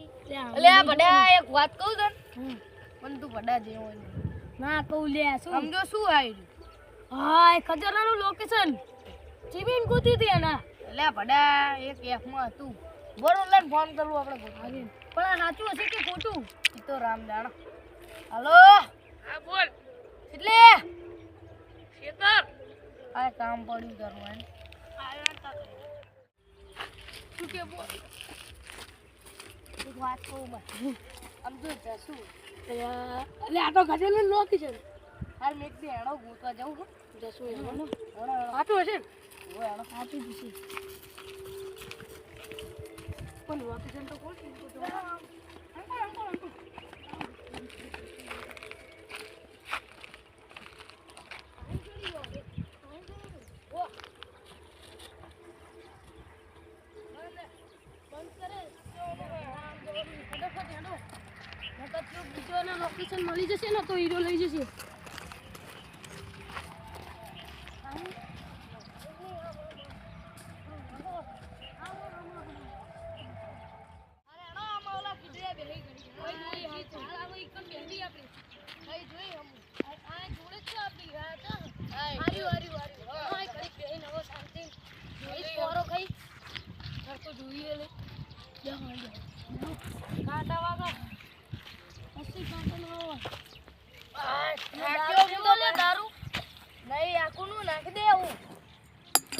એટલે આ ભડા એક વાત કહું તને? પણ તું ભડા જેવો ના. કહું લે શું? સમજો શું આવ્યું હાય ખજાનાનું લોકેશન કૂદી હતી એના. એટલે આ ભડા એક એફમાં હતું બરોબર લઈને ફોન કરવું આપણે ગોઠવીએ. પણ આ સાચું હશે કે ખોટું? ઈ તો રામ જાણો. હાલો? હા બોલ. એટલે? શેતર. આ કામ પડ્યું કરવાનું શું કે બોલ. વાત બસ. આમ જો જશું એટલે આ તો ખજાનાનું લોકેશન હાલ મેં કીધું એણો ગોતવા જવું છે. જશું એનો સાચું હશે ને એનો સાચું જ પણ લોકેશન તો કોણ લોકેશન મળી જશે ને તો હીરો લઈ જશે. જ જોઈએ કાંટા વાગા.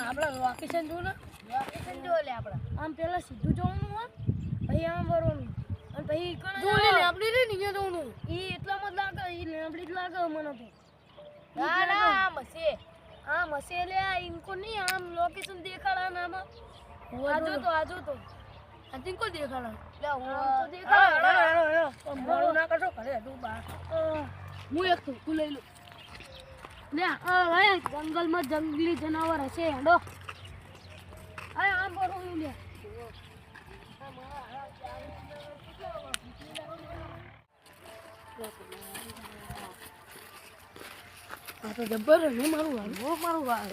આપણે લોકેશન લે આપણે આમ પછી આમ વળવાનું અને પછી કણ જો લે લેબડી રે નીચે જવાનું ઈ એટલામાં જ લાગે ઈ લેબડી જ લાગે મને તો ના ના આમ હશે લે ઇનકો નહીં આમ લોકેશન દેખાડા નામાં આમાં આજો તો આજો તો આ તિનકો દેખાડો લે આમ તો હું દેખાડા મોડું ના કરશો ઘરે તું બહાર હું એક તો લઈ લો. લે આ ભાઈ જંગલમાં જંગલી જનાવર હશે હેડો. આ આમ બરોબર લે આ તો જબ્બર હે મારું વાળ. હું મારું વાળ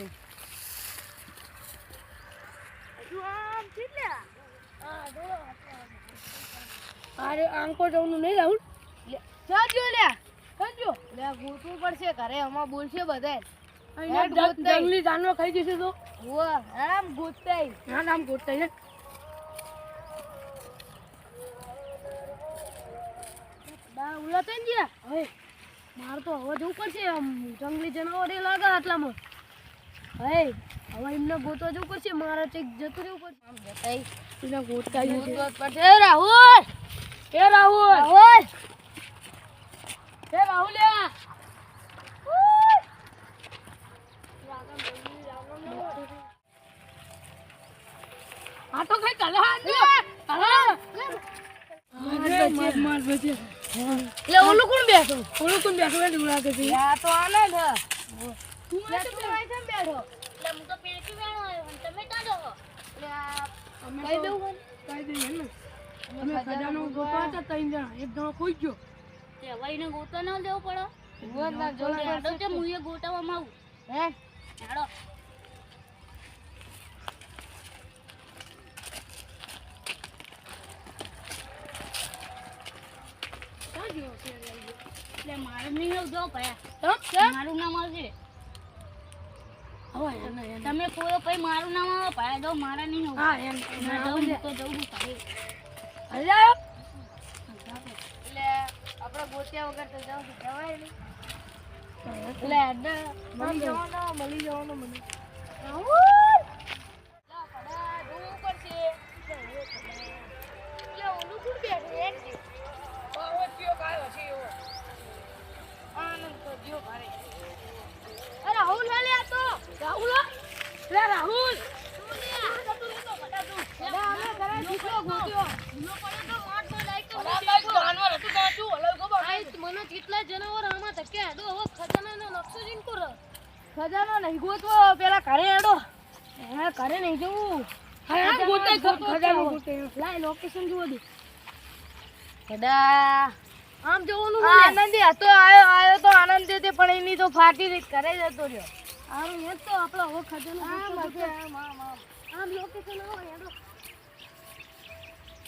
હજુ આમ છે લે અરે આંકો જવાનું નહીં રાહુલ. જાજો લે સમજો લ્યા ગોતવું પડશે ઘરે અમાર બોલશે ગોતાઈ. જંગલી જાનવર ખાઈ જશે તો. હુઆ આમ ગોતાઈ ના નામ ગોતાઈ ને. બા ઉલા થઈ ગયા? હવે મારે તો હવે જવું પડશે આમ. જંગલી જનાવર એ લાગે આટલામાં. હવે હવે એમને ગોતવા જવું પડશે. મારે ચેક જતું રહેવું પડશે. આમ ગોતાઈ એને ગોતાઈ છે પડશે. રાહુલ! એ રાહુલ! રાહુલ! એ રાહુલિયા! આ તો કઈ કલા લે ઓલું કોણ બેઠું? ઓલું કોણ બેઠું? એને લાગે છે. આ તો આને હ તું લે તો આઈ છે બેઠો. લે હું તો પેટી વેણો આવ્યો તમે કાઢો હો લે આ કઈ દેવું કઈ દઈએ ને. અમે ખજાનો ગોતવા હતા ત્રણ જણા. એક જણો ખોઈ ગયો. તે હવે ગોતો ન દેવો પડે. હુઆ ના જોડે હેડો તે હું એ ગોતાવામાં હે? હેડો ક્યાં ગયો છે? લે મારું નહીં જો ભયા મારું નામ આવશે તમે કોઈ પછી મારું નામ આવે પાયા જો મારા નહીં હા એમ તો જવું એટલે આપણે ગોત્યા વગર તો જવું જવાય નહીં. એટલે હેડે મળી જવાનો મળી જવાનો મને. રાહુલ રાહુલ લે રાહુલ પણ એની તો ફાટી રહી ઘરે જતો રહ્યો આમ એ તો આપણો આમ લોકેશન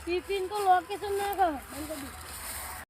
ટિફિન તો લોકેશન ના કર